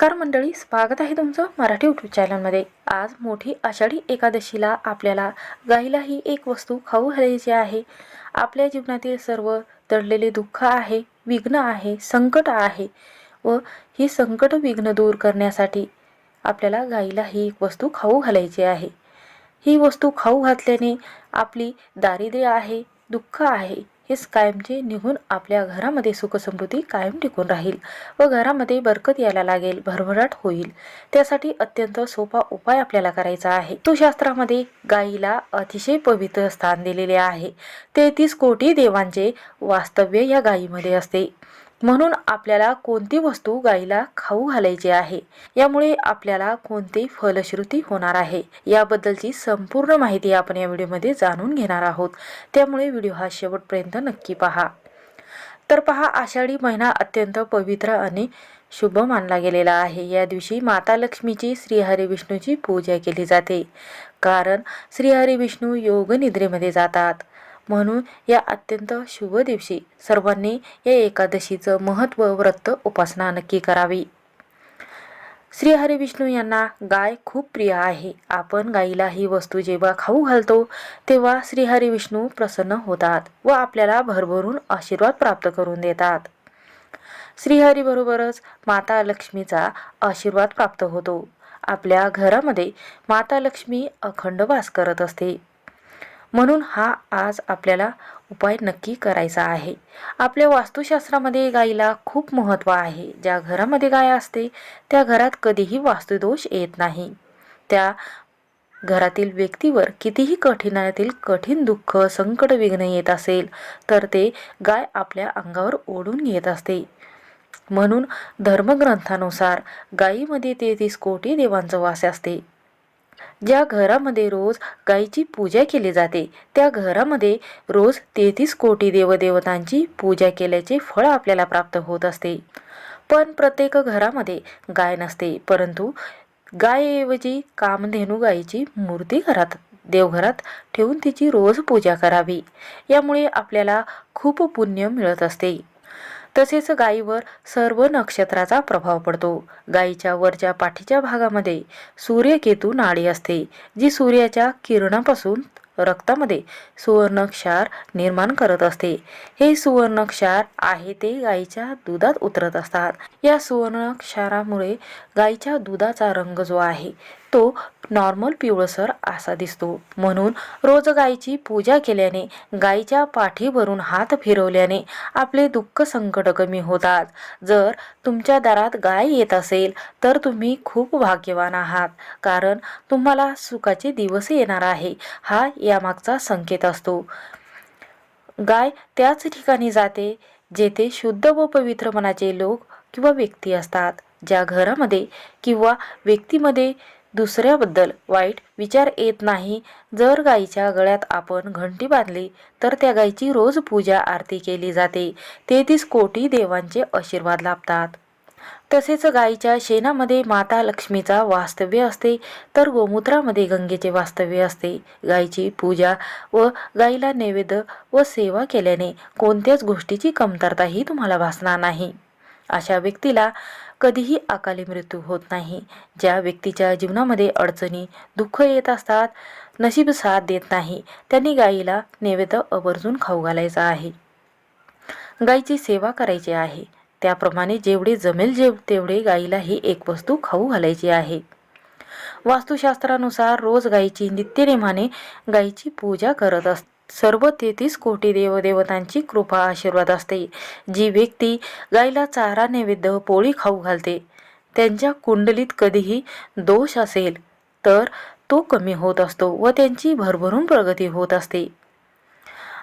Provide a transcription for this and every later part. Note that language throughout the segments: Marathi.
नमस्कार मंडळी स्वागत आहे तुमचं मराठी यूट्यूब चॅनलमध्ये आज मोठी आषाढी एकादशीला आपल्याला गाईला ही एक वस्तू खाऊ घालायची आहे. आपल्या जीवनातील सर्व दडलेले दुःख आहे विघ्न आहे संकट आहे व ही संकट विघ्न दूर करण्यासाठी आपल्याला गाईला ही एक वस्तू खाऊ घालायची आहे. ही वस्तू खाऊ घातल्याने आपली दारिद्र्य आहे दुःख आहे हेच कायमचे निघून आपल्या घरामध्ये सुखसमृद्धी कायम टिकून राहील व घरामध्ये बरकत यायला लागेल भरभराट होईल. त्यासाठी अत्यंत सोपा उपाय आपल्याला करायचा आहे. तो शास्त्रामध्ये गायीला अतिशय पवित्र स्थान दिलेले आहे. तेहतीस कोटी देवांचे वास्तव्य या गायीमध्ये असते. म्हणून आपल्याला कोणती वस्तू गायीला खाऊ घालायची आहे? यामुळे आपल्याला कोणती फलश्रुती होणार आहे? याबद्दलची संपूर्ण माहिती आपण या व्हिडिओमध्ये जाणून घेणार आहोत. त्यामुळे व्हिडिओ हा शेवटपर्यंत नक्की पहा. तर पहा आषाढी महिना अत्यंत पवित्र आणि शुभ मानला गेलेला आहे. या दिवशी माता लक्ष्मीची श्रीहरी विष्णूची पूजा केली जाते. कारण श्रीहरी विष्णू योग निद्रेमध्ये जातात. म्हणून या अत्यंत शुभ दिवशी सर्वांनी या एकादशीचं महत्त्व व्रत उपासना नक्की करावी. श्री हरी विष्णू यांना गाय खूप प्रिय आहे. आपण गाईला ही वस्तू जेव्हा खाऊ घालतो तेव्हा श्री हरी विष्णू प्रसन्न होतात व आपल्याला भरभरून आशीर्वाद प्राप्त करून देतात. श्रीहरीबरोबरच माता लक्ष्मीचा आशीर्वाद प्राप्त होतो. आपल्या घरामध्ये माता लक्ष्मी अखंड वास करत असते. म्हणून हा आज आपल्याला उपाय नक्की करायचा आहे. आपल्या वास्तुशास्त्रामध्ये गायीला खूप महत्त्व आहे. ज्या घरामध्ये गाय असते त्या घरात कधीही वास्तुदोष येत नाही. त्या घरातील व्यक्तीवर कितीही कठीणातील कठीण दुःख संकट विघ्न येत असेल तर ते गाय आपल्या अंगावर ओढून घेत असते. म्हणून धर्मग्रंथानुसार गायीमध्ये तेहतीस कोटी देवांचं वास असते. ज्या घरामध्ये रोज गायीची पूजा केली जाते त्या घरामध्ये रोज तेहतीस कोटी देवदेवतांची पूजा केल्याचे फळ आपल्याला प्राप्त होत असते. पण प्रत्येक घरामध्ये गाय नसते परंतु गायऐवजी कामधेनू गायीची मूर्ती घरात देवघरात ठेवून तिची रोज पूजा करावी. यामुळे आपल्याला खूप पुण्य मिळत असते. तसेच गायीवर सर्व नक्षत्राचा प्रभाव पडतो. गायीच्या वरच्या पाठीच्या भागामध्ये सूर्यकेतू नाडी असते जी सूर्याच्या किरणापासून रक्तामध्ये सुवर्णक्षार निर्माण करत असते. हे सुवर्णक्षार आहे ते गायीच्या दुधात उतरत असतात. या सुवर्णक्षारामुळे गायीच्या दुधाचा रंग जो आहे तो नॉर्मल पिवळसर असा दिसतो. म्हणून रोज गायीची पूजा केल्याने गायीच्या पाठीवरून हात फिरवल्याने आपले दुःख संकट कमी होतात. जर तुमच्या दारात गाय येत असेल तर तुम्ही खूप भाग्यवान आहात. कारण तुम्हाला सुखाचे दिवस येणार आहे हा यामागचा संकेत असतो. गाय त्याच ठिकाणी जाते जेथे शुद्ध व पवित्र मनाचे लोक किंवा व्यक्ती असतात ज्या घरामध्ये किंवा व्यक्तीमध्ये दुसऱ्याबद्दल वाईट विचार येत नाही. जर गाईच्या गळ्यात आपण घंटी बांधली तर त्या गाईची रोज पूजा आरती केली जाते. तेहतीस कोटी देवांचे आशीर्वाद लाभतात. तसेच गाईच्या शेणामध्ये माता लक्ष्मीचा वास्तव्य असते तर गोमूत्रामध्ये गंगेचे वास्तव्य असते. गाईची पूजा व गाईला नैवेद्य व सेवा केल्याने कोणत्याच गोष्टीची कमतरताही तुम्हाला भासणार नाही. अशा व्यक्तीला कधीही अकाली मृत्यू होत नाही. ज्या व्यक्तीच्या जीवनामध्ये अडचणी दुःख येत असतात नशीब साथ देत नाही त्यांनी गाईला नैवेद्य आवर्जून खाऊ घालायचा आहे. गाईची सेवा करायची आहे. त्याप्रमाणे जेवढे जमेल जेव तेवढे गाईला ही एक वस्तू खाऊ घालायची आहे. वास्तुशास्त्रानुसार रोज गाईची नित्यनेमाने गाईची पूजा करत असते सर्व तेहतीस कोटी देवदेवतांची कृपा आशीर्वाद असते. जी व्यक्ती गाईला चारा नैवेद्य पोळी खाऊ घालते त्यांच्या कुंडलीत कधीही दोष असेल तर तो कमी होत असतो व त्यांची भरभरून प्रगती होत असते.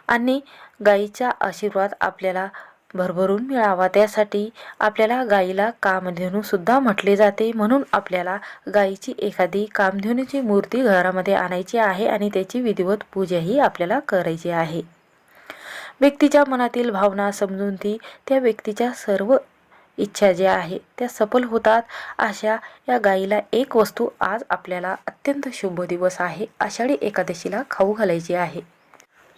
आणि गायीचा आशीर्वाद आपल्याला भरभरून मिळावा त्यासाठी आपल्याला गाईला कामधेनू सुद्धा म्हटले जाते म्हणून आपल्याला गाईची एखादी कामधेनूची मूर्ती घरामध्ये आणायची आहे आणि त्याची विधिवत पूजाही आपल्याला करायची आहे. व्यक्तीच्या मनातील भावना समजून ती त्या व्यक्तीच्या सर्व इच्छा ज्या आहे त्या सफल होतात. अशा या गाईला एक वस्तू आज आपल्याला अत्यंत शुभ दिवस आहे. आषाढी एकादशीला खाऊ घालायची आहे.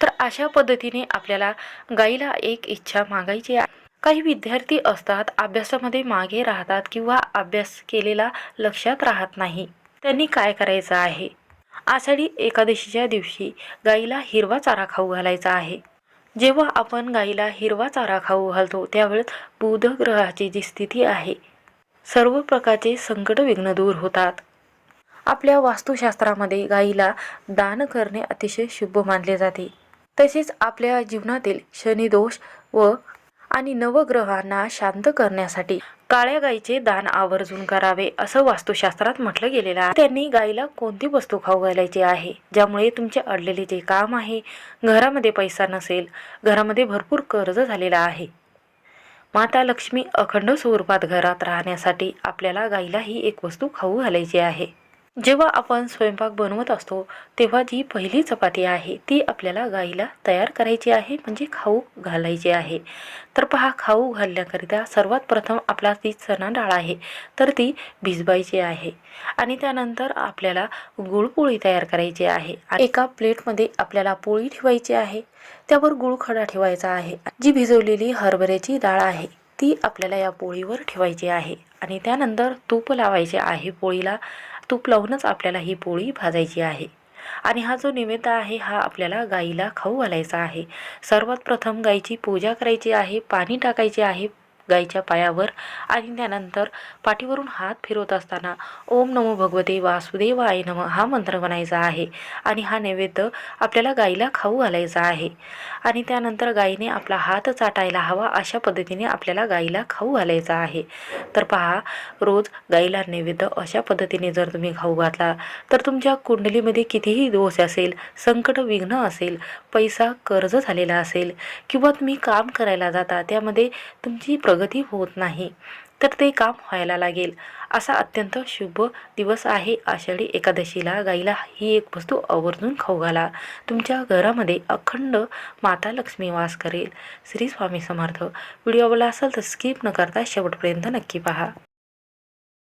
तर अशा पद्धतीने आपल्याला गाईला एक इच्छा मागायची आहे. काही विद्यार्थी असतात अभ्यासामध्ये मागे राहतात किंवा अभ्यास केलेला लक्षात राहत नाही. त्यांनी काय करायचं आहे? आषाढी एकादशीच्या दिवशी गाईला हिरवा चारा खाऊ घालायचा आहे. जेव्हा आपण गाईला हिरवा चारा खाऊ घालतो त्यावेळेस बुध ग्रहाची जी स्थिती आहे सर्व प्रकारचे संकट विघ्न दूर होतात. आपल्या वास्तुशास्त्रामध्ये गाईला दान करणे अतिशय शुभ मानले जाते. तसेच आपल्या जीवनातील शनिदोष व आणि नवग्रहांना शांत करण्यासाठी काळ्या गाईचे दान आवर्जून करावे असं वास्तुशास्त्रात म्हटलं गेलेलं आहे. त्यांनी गाईला कोणती वस्तू खाऊ घालायची आहे? ज्यामुळे तुमचे अडलेले जे काम आहे घरामध्ये पैसा नसेल घरामध्ये भरपूर कर्ज झालेला आहे. माता लक्ष्मी अखंड स्वरूपात घरात राहण्यासाठी आपल्याला गाईला ही एक वस्तू खाऊ घालायची आहे. जेव्हा आपण स्वयंपाक बनवत असतो तेव्हा जी पहिली चपाती आहे ती आपल्याला गाईला तयार करायची आहे म्हणजे खाऊ घालायची आहे. तर पहा खाऊ घालण्याकरिता सर्वात प्रथम आपला ती चणा डाळ आहे तर ती भिजवायची आहे. आणि त्यानंतर आपल्याला गुळपोळी तयार करायची आहे. आणि एका प्लेटमध्ये आपल्याला पोळी ठेवायची आहे. त्यावर गुळखडा ठेवायचा आहे. जी भिजवलेली हरभऱ्याची डाळ आहे ती आपल्याला या पोळीवर ठेवायची आहे. आणि त्यानंतर तूप लावायचे आहे पोळीला तूप लावूनच आपल्याला ही पोळी भाजायची आहे. आणि हा जो नैवेद्य आहे हा आपल्याला गाईला खाऊ घालायचा आहे. सर्वात प्रथम गाईची पूजा करायची आहे पाणी टाकायचे आहे गाईच्या पायावर आणि त्यानंतर पाठीवरून हात फिरवत असताना ओम नमो भगवते आई नम हा मंत्र म्हणायचा आहे. आणि हा नैवेद्य आपल्याला गाईला खाऊ घालायचा आहे. आणि त्यानंतर गाईने आपला हात चाटायला हवा अशा पद्धतीने आपल्याला गाईला खाऊ घालायचा आहे. तर पहा रोज गाईला नैवेद्य अशा पद्धतीने जर तुम्ही खाऊ घातला तर तुमच्या कुंडलीमध्ये कितीही दोष असेल संकट विघ्न असेल पैसा कर्ज झालेला असेल किंवा तुम्ही काम करायला जाता त्यामध्ये तुमची प्रग प्रगती होत नाही तर ते काम व्हायला लागेल. असा अत्यंत शुभ दिवस आहे. आषाढी एकादशीला गाईला ही एक वस्तू आवर्जून खाऊ घाला. तुमच्या घरामध्ये अखंड माता लक्ष्मी वास करेल. श्री स्वामी समर्थ. व्हिडिओ आवडला असेल तर स्किप न करता शेवटपर्यंत नक्की पहा.